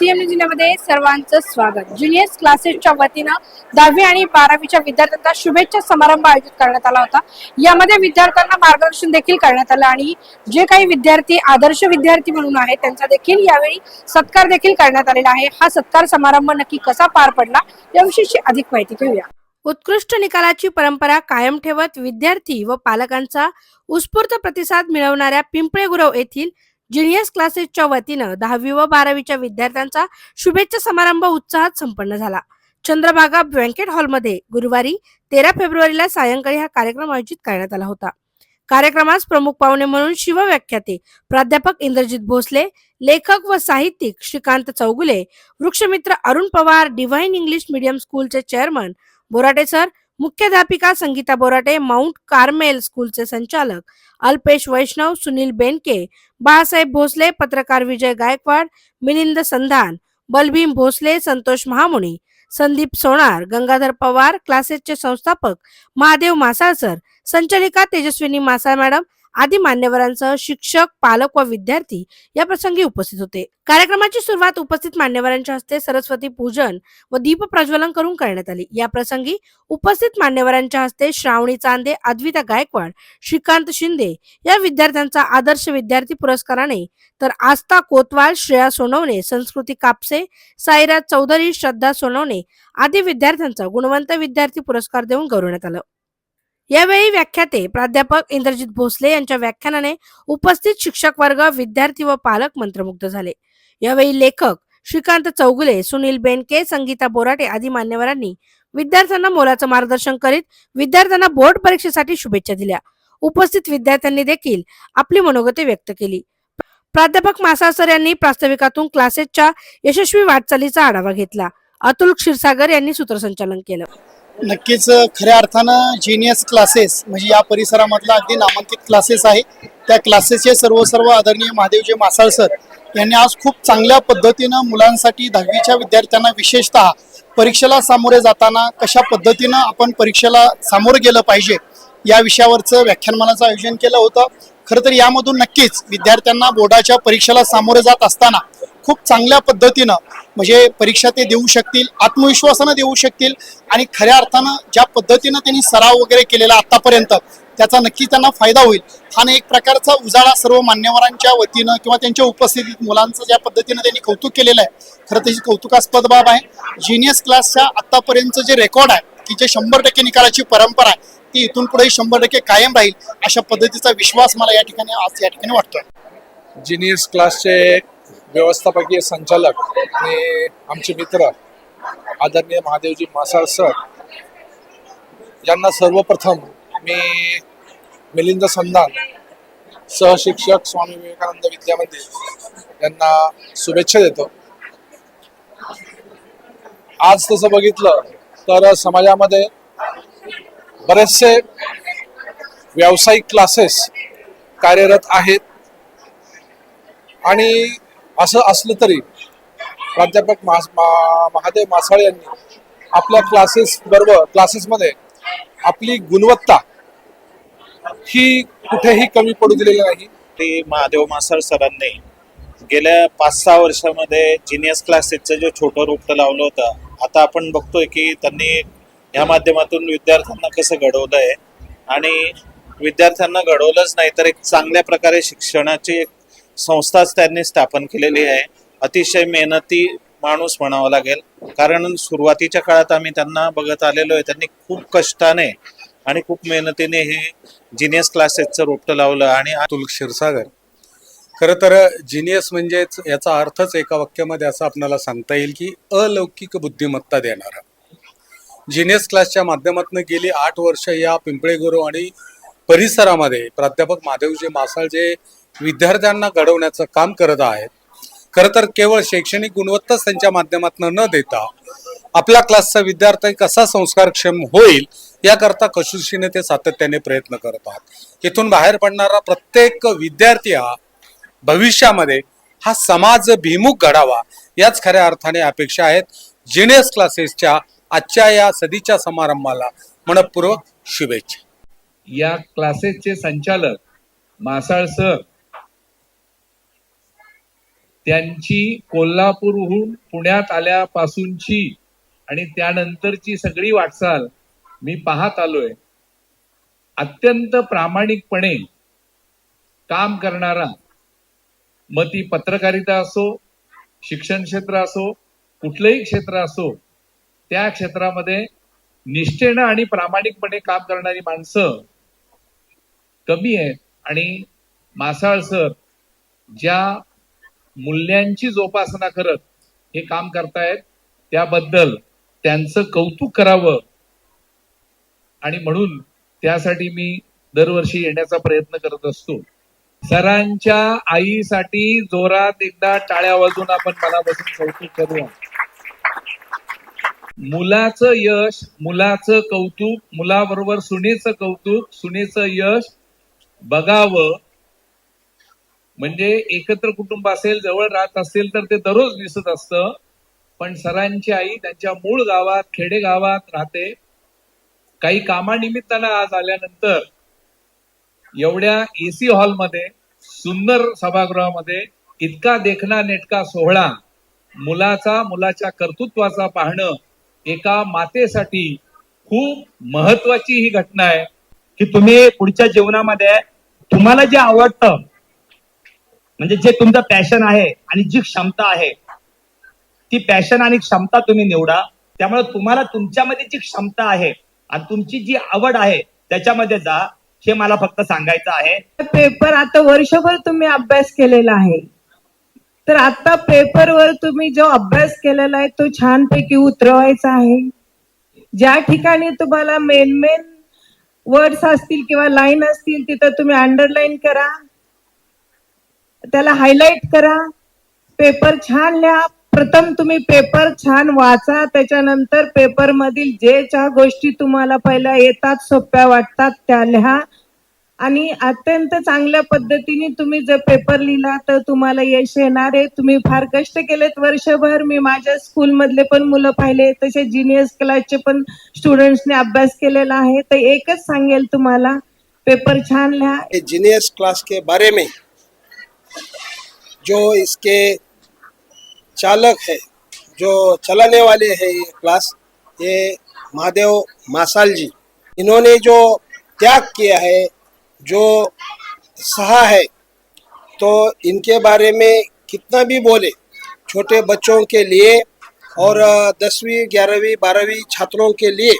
CM जिल्ह्यामध्ये सर्वांचं स्वागत. ज्युनियर्स क्लासेसच्या वतीनं दहावी आणि बारावीच्या विद्यार्थ्यांचा शुभेच्छा समारंभ आयोजित करण्यात आला होता. यामध्ये विद्यार्थ्यांना मार्गदर्शन देखील करण्यात आलं आणि जे काही विद्यार्थी आदर्श विद्यार्थी म्हणून आहेत त्यांचा देखील यावेळी सत्कार देखील करण्यात आलेला आहे. हा सत्कार समारंभ नक्की कसा पार पडला याविषयीची अधिक माहिती घेऊया. उत्कृष्ट निकालाची परंपरा कायम ठेवत विद्यार्थी व पालकांचा उत्स्फूर्त प्रतिसाद मिळवणाऱ्या पिंपळे गुरव येथील जिनियस क्लासेसच्या वतीनं दहावी व बारावीच्या विद्यार्थ्यांचा शुभेच्छा समारंभ उत्साहात संपन्न झाला. चंद्रभागा बँकेट हॉलमध्ये गुरुवारी तेरा फेब्रुवारीला सायंकाळी हा कार्यक्रम आयोजित करण्यात आला होता. कार्यक्रमास प्रमुख पाहुणे म्हणून शिवव्याख्याते प्राध्यापक इंद्रजित भोसले लेखक व साहित्यिक श्रीकांत चौगुले वृक्षमित्र Arun Pawar divine English medium स्कूलचे चेअरमन बोराटे सर मुख्याध्यापिका संगीता बोराटे माउंट कार्मेल स्कूलचे संचालक अल्पेश वैष्णव सुनील बेनके बाळासाहेब भोसले पत्रकार विजय गायकवाड मिलिंद संधान बलभीम भोसले संतोष महामुनी संदीप सोनार गंगाधर पवार क्लासेसचे संस्थापक महादेव मासाळसर संचालिका तेजस्विनी मासाळ मॅडम आदी मान्यवरांसह शिक्षक पालक व विद्यार्थी या प्रसंगी उपस्थित होते. कार्यक्रमाची सुरुवात उपस्थित मान्यवरांच्या हस्ते सरस्वती पूजन व दीप प्रज्वलन करून करण्यात आली. या प्रसंगी उपस्थित मान्यवरांच्या हस्ते श्रावणी चांदे अद्विता गायकवाड श्रीकांत शिंदे या विद्यार्थ्यांचा आदर्श विद्यार्थी पुरस्काराने तर आस्था कोतवाल श्रेया सोनवणे संस्कृती कापसे साईराज चौधरी श्रद्धा सोनवणे आदी विद्यार्थ्यांचा गुणवंत विद्यार्थी पुरस्कार देऊन गौरवण्यात आलं. यावेळी व्याख्याते प्राध्यापक इंद्रजित भोसले यांच्या व्याख्यानाने उपस्थित शिक्षक वर्ग विद्यार्थी व पालक मंत्रमुग्ध झाले. यावेळी लेखक श्रीकांत चौगुले सुनील बेनके संगीता बोराटे आदी मान्यवरांनी विद्यार्थ्यांना मोलाचं मार्गदर्शन करीत विद्यार्थ्यांना बोर्ड परीक्षेसाठी शुभेच्छा दिल्या. उपस्थित विद्यार्थ्यांनी देखील आपली मनोगते व्यक्त केली. प्राध्यापक मासासर यांनी प्रास्ताविकातून क्लासेसच्या यशस्वी वाटचालीचा आढावा घेतला. अतुल क्षीरसागर यांनी सूत्रसंचालन केलं. नक्कीच खऱ्या अर्थानं जिनियस क्लासेस म्हणजे या परिसरामधला अगदी नामांकित क्लासेस आहे. त्या क्लासेसचे सर्व सर्व आदरणीय महादेवजी मासाळ सर यांनी आज खूप चांगल्या पद्धतीनं मुलांसाठी दहावीच्या विद्यार्थ्यांना विशेषतः परीक्षेला सामोरे जाताना कशा पद्धतीनं आपण परीक्षेला सामोरं गेलं पाहिजे या विषयावरचं व्याख्यानमानाचं आयोजन केलं होतं. खरं तर यामधून नक्कीच विद्यार्थ्यांना बोर्डाच्या परीक्षेला सामोरे जात असताना खूप चांगल्या पद्धतीनं म्हणजे परीक्षा ते देऊ शकतील आत्मविश्वासानं देऊ शकतील आणि खऱ्या अर्थानं ज्या पद्धतीनं त्यांनी सराव वगैरे केलेला आतापर्यंत त्याचा नक्की त्यांना फायदा होईल. हा ना एक प्रकारचा उजाळा सर्व मान्यवरांच्या वतीनं किंवा त्यांच्या उपस्थितीत मुलांचं ज्या पद्धतीनं त्यांनी कौतुक केलेलं आहे खरं त्याची कौतुकास्पद बाब आहे. जिनियस क्लासच्या आतापर्यंतचं जे रेकॉर्ड आहे की जे शंभर टक्के निकालाची परंपरा आहे ती इथून पुढे शंभर टक्के कायम राहील अशा पद्धतीचा विश्वास मला या ठिकाणी आज या ठिकाणी वाटतोय. जिनियस क्लासचे व्यवस्थापकीय संचालक आणि आमचे मित्र आदरणीय महादेवजी मासाळ सर यांना सर्वप्रथम मी मिलिंद संधान सहशिक्षक स्वामी विवेकानंद विद्यामंदिर यांना शुभेच्छा देतो. आज तसं बघितलं तर समाजामध्ये बरेचसे व्यावसायिक क्लासेस कार्यरत आहेत. आणि असं असलं तरी प्राध्यापक मा- महादेव मासाळे यांनी आपल्या क्लासेस बरोबर क्लासेसमध्ये आपली गुणवत्ता ही कुठेही कमी पडू दिलेली नाही. ते महादेव मासाळ सरांनी गेल्या पाच सहा वर्षामध्ये जिनियस क्लासेसचं जे छोटं रोपटं लावलं होतं आता आपण बघतोय की त्यांनी या माध्यमातून विद्यार्थ्यांना कसं घडवलं आहे आणि विद्यार्थ्यांना घडवलंच नाही तर एक चांगल्या प्रकारे शिक्षणाची एक संस्थाच त्यांनी स्थापन केलेली आहे. अतिशय मेहनती माणूस म्हणावं लागेल. कारण सुरुवातीच्या काळात आम्ही त्यांना बघत आलेलो आहे. त्यांनी खूप कष्टाने आणि खूप मेहनतीने हे जिनियस क्लासेसचं रोपटं लावलं आणि अतुल क्षीरसागर. खरं तर जिनियस म्हणजेच याचा अर्थच एका वाक्यामध्ये असं आपल्याला सांगता येईल की अलौकिक बुद्धिमत्ता देणारा. जिनियस क्लासच्या माध्यमातून गेली आठ वर्ष या पिंपळेगुरू आणि परिसरामध्ये प्राध्यापक महादेवजी मासाळ जे विद्यार्थ्यांना घडवण्याचं काम करत आहेत. खरं तर केवळ शैक्षणिक गुणवत्ताच त्यांच्या माध्यमातून न देता आपल्या क्लासचा विद्यार्थी कसा संस्कारक्षम होईल याकरता कशुशीने ते सातत्याने प्रयत्न करत आहात. इथून बाहेर पडणारा प्रत्येक विद्यार्थी हा भविष्यामध्ये हा समाज भिमुख घडावा याच खऱ्या अर्थाने अपेक्षा आहेत. जिनियस क्लासेसच्या आजच्या या सदीच्या समारंभाला मनपूर्वक शुभेच्छा. या क्लासेसचे संचालक मासाळ सर त्यांची कोल्हापूरहून पुण्यात आल्यापासूनची आणि त्यानंतरची सगळी वाटचाल मी पाहत आलोय. अत्यंत प्रामाणिकपणे काम करणारा मग ती पत्रकारिता असो शिक्षण क्षेत्र असो कुठलंही क्षेत्र असो त्या क्षेत्रामध्ये निष्ठेनं आणि प्रामाणिकपणे काम करणारी माणसं कमी आहेत. आणि मासाळ सर ज्या मूल्यांची जोपासना करत हे काम करतायत त्याबद्दल त्यांचं कौतुक करावं. आणि म्हणून त्यासाठी मी दरवर्षी येण्याचा प्रयत्न करत असतो. सरांच्या आईसाठी जोरात एकदा टाळ्या वाजून आपण मनापासून कौतुक करूया. मुलाचं यश मुलाचं कौतुक मुलाबरोबर सुनेचं कौतुक सुनेचं यश बघावं. म्हणजे एकत्र कुटुंब असेल जवळ राहत असेल तर ते दररोज दिसत असतं. पण सरांची आई त्यांच्या मूळ गावात खेडे गावात राहते. काही कामानिमित्तानं आज आल्यानंतर एवढ्या एसी हॉलमध्ये सुंदर सभागृहामध्ये इतका देखणा नेटका सोहळा मुलाचा मुलाच्या कर्तृत्वाचा पाहणं एका मातेसाठी खूप महत्वाची ही घटना आहे. की तुम्ही पुढच्या जीवनामध्ये तुम्हाला जे आवडतं म्हणजे जे तुमचं पॅशन आहे आणि जी क्षमता आहे ती पॅशन आणि क्षमता तुम्ही निवडा. त्यामुळे तुम्हाला तुमच्यामध्ये जी क्षमता आहे आणि तुमची जी आवड आहे त्याच्यामध्ये जा. हे मला फक्त सांगायचं आहे. पेपर आता वर्षभर तुम्ही अभ्यास केलेला आहे. तर आता पेपरवर तुम्ही जो अभ्यास केलेला आहे तो छानपैकी उतरवायचा आहे. ज्या ठिकाणी तुम्हाला मेन मेन वर्ड्स असतील किंवा लाईन असतील तिथं तुम्ही अंडरलाईन करा. त्याला हायलाइट करा. पेपर छान लिहा. प्रथम तुम्ही पेपर छान वाचा. त्याच्यानंतर पेपर मधील जे ज्या गोष्टी तुम्हाला पहिल्या येतात सोप्या वाटतात त्या लिहा. आणि अत्यंत चांगल्या पद्धतीने तुम्ही जर पेपर लिहिला तर तुम्हाला यश येणार आहे. तुम्ही फार कष्ट केलेत वर्षभर. मी माझ्या स्कूल मधले पण मुलं पाहिले. तसे जिनियर्स क्लासचे पण स्टुडंट्सने अभ्यास केलेला आहे. तर एकच सांगेल तुम्हाला. पेपर छान लिहा. ये क्लास के बारे में जो इसके चालक है, जो चलाने वाले हैं ये क्लास ये महादेव मासाल जी, इन्होंने जो त्याग किया है, जो सहा है तो इनके बारे में कितना भी बोले, छोटे बच्चों के लिए और दसवीं, ग्यारहवीं, बारहवीं छात्रों के लिए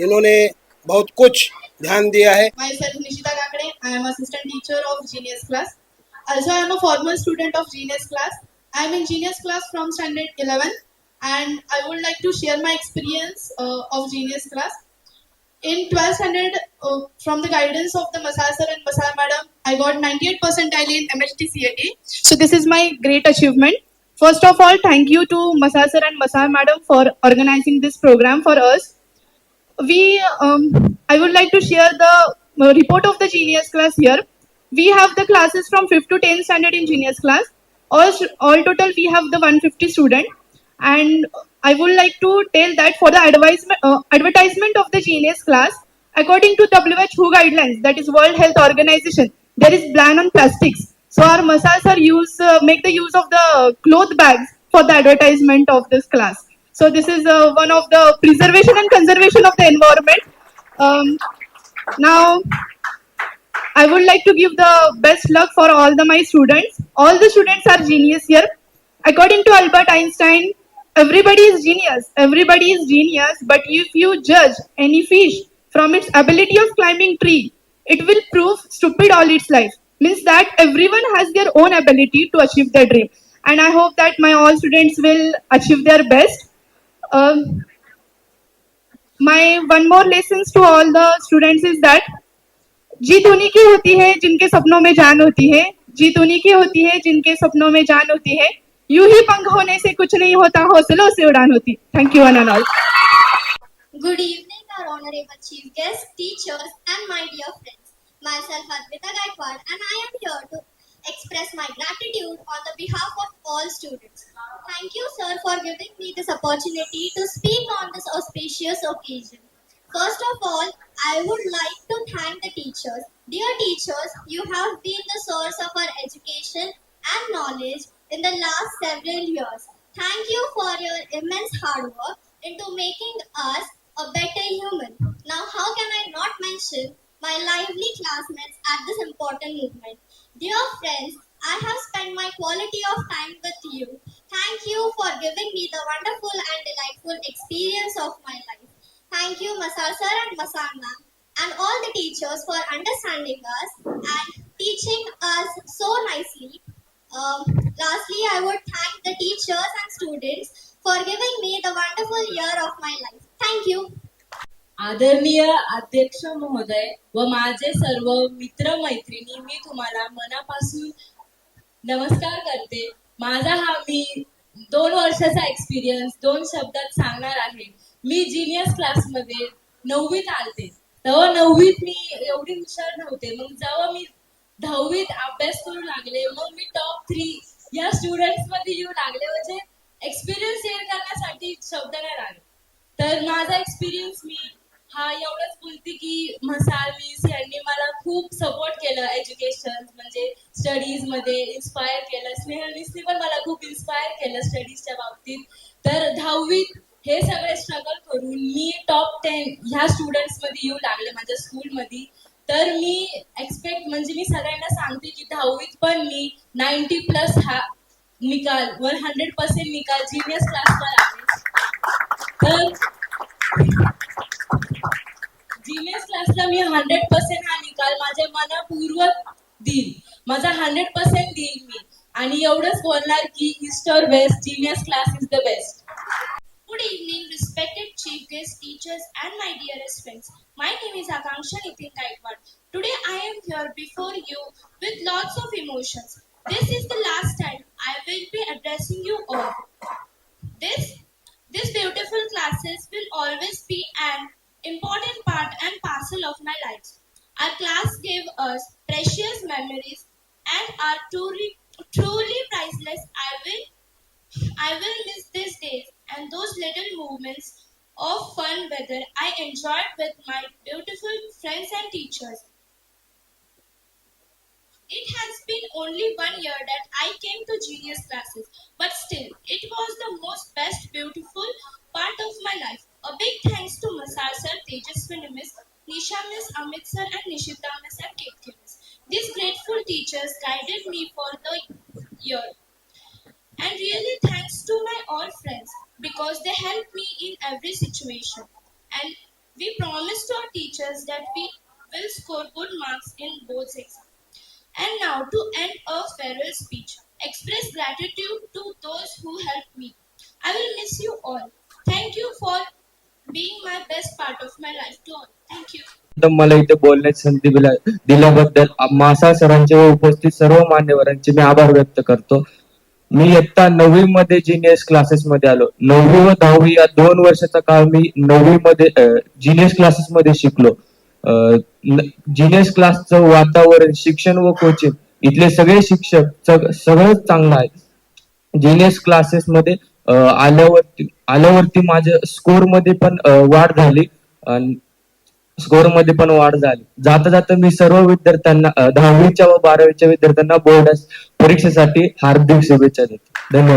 इन्होंने बहुत कुछ ध्यान दिया है। Nishita Kakade. I am. Also, a former student of Genius class. I am in Genius class from standard 11 and I would like to share my experience uh, of Genius class. In 12th standard, uh, from the guidance of the Masai sir and Masai madam, I got 98 percentile in MHT CAT. So this is my great achievement. First of all, thank you to Masai sir and Masai madam for organizing this program for us. we um, i would like to share the uh, report of the genius class here we have the classes from 5th to 10th standard in genius class. All all total we have the 150 student. And i would like to tell that for the advisement uh, advertisement of the genius class according to who guidelines that is world health organization there is ban on plastics. So our masas are use uh, make the use of the cloth bags for the advertisement of this class. So this is uh, one of the preservation and conservation of the environment. Um, now, I would like to give the best luck for all the my students. All the students are genius here. According to Albert Einstein, everybody is genius. Everybody is genius. But if you judge any fish from its ability of climbing tree, it will prove stupid all its life. Means that everyone has their own ability to achieve their dream. And I hope that my all students will achieve their best. Um, my one more lessons to all the students is that जीत उन्हीं की होती है जिनके सपनों में जान होती है जीत उन्हीं की होती है जिनके सपनों में जान होती है यूँ ही पंख होने से कुछ नहीं होता हौसलों से उड़ान होती thank you one and all Good evening. Myself Advita Gaikwad, and I am here to express my gratitude on the behalf of all students. Thank you, sir, for giving me this opportunity to speak on this auspicious occasion. First of all, I would like to thank the teachers. Dear teachers, you have been the source of our education and knowledge in the last several years. Thank you for your immense hard work into making us a better human. Now, how can I not mention my lively classmates at this important movement? Dear friends, I have spent my quality of time with you. Thank you for giving me the wonderful and delightful experience of my life. Thank you, Masar sir and Masar ma'am, and all the teachers for understanding us and teaching us so nicely. Um, lastly, I would thank the teachers and students for giving me the wonderful year of my life. Thank you. आदरणीय अध्यक्ष महोदय व माझे सर्व मित्र मैत्रिणी मी तुम्हाला मनापासून नमस्कार करते माझा हा मी दोन वर्षाचा एक्सपिरियन्स दोन शब्दात सांगणार आहे मी जिनियस क्लासमध्ये नववीत आलते. तेव्हा नववीत मी एवढी हुशार नव्हते. मग जेव्हा मी दहावीत अभ्यास करू लागले मग मी टॉप थ्री या स्टुडंट्समध्ये येऊ लागले. म्हणजे एक्सपिरियन्स शेअर करण्यासाठी शब्द नाही लागले. तर माझा एक्सपिरियन्स मी हा एवढंच बोलते की मसाल मिस यांनी मला खूप सपोर्ट केलं एज्युकेशन म्हणजे स्टडीजमध्ये इन्स्पायर केलं. स्नेहल मिसने पण मला खूप इन्स्पायर केलं स्टडीजच्या बाबतीत. तर दहावीत हे सगळे स्ट्रगल करून मी टॉप टेन ह्या स्टुडंट्समध्ये येऊ लागले माझ्या स्कूलमध्ये तर मी एक्सपेक्ट म्हणजे मी सगळ्यांना सांगते की दहावीत पण मी नाईन्टी प्लस हा निकाल वन हंड्रेड पर्सेंट निकाल जिनियस क्लासवर आहे तर जिनियस क्लासला मी हंड्रेड पर्सेंट हा निकाल माझ्या मनापूर्वक देईल माझा हंड्रेड पर्सेंट देईल मी. आणि एवढंच बोलणार की east best west genius class is the best Good evening, respected chief guests, teachers, and my dearest friends. My name is Akanksha Nitin. Today I am here before you with lots of emotions. This is the last time I will be addressing you all. This, this beautiful classes will always be an important part and parcel of my life. Our class gave us precious memories and are truly, truly priceless. I will I will miss these days and those little moments of fun weather I enjoyed with my beautiful friends and teachers. It has been only one year that I came to genius classes, boards exam. And now to end a farewell speech, express gratitude to those who helped me. I will miss you all. Thank you for being my best part of my life to all. Thank you. मला इथे बोलण्याची संधी दिला दिल्याबद्दल मासा सरांचे व उपस्थित सर्व मान्यवरांचे मी आभार व्यक्त करतो मी इयत्ता नववी मध्ये जिनियस क्लासेस मध्ये आलो नववी व दहावी या दोन वर्षाचा काळ मी नववी मध्ये जिनियस क्लासेस मध्ये शिकलो जिनियस क्लासचं वातावरण शिक्षण व कोचिंग इथले सगळे शिक्षक सग- सगळंच चांगलं आहे. जिनियस क्लासेस मध्ये आल्यावरती आल्यावरती माझ्या स्कोरमध्ये पण वाढ झाली. स्कोरमध्ये पण वाढ झाली. जाता जाता मी सर्व विद्यार्थ्यांना दहावीच्या व बारावीच्या विद्यार्थ्यांना बोर्ड परीक्षेसाठी हार्दिक शुभेच्छा देतो. धन्यवाद.